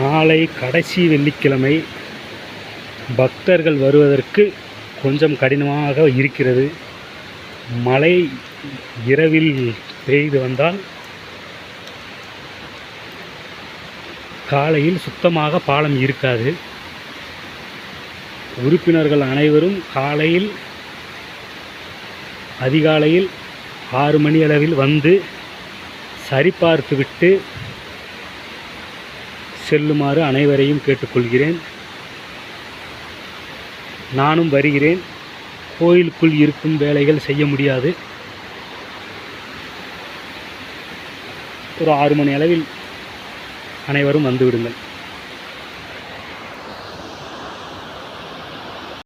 நாளை கடைசி வெள்ளிக்கிழமை பக்தர்கள் வருவதற்கு கொஞ்சம் கடினமாக இருக்கிறது. மழை இரவில் பெய்து வந்தால் காலையில் சுத்தமாக பாலம் இருக்காது. உறுப்பினர்கள் அனைவரும் காலையில் அதிகாலையில் ஆறு மணி அளவில் வந்து சரிபார்த்துவிட்டு செல்லுமாறு அனைவரையும் கேட்டுக்கொள்கிறேன். நானும் வருகிறேன். கோயிலுக்குள் இருக்கும் வேலைகள் செய்ய முடியாது. ஒரு ஆறு மணி அளவில் அனைவரும் வந்துவிடுங்கள்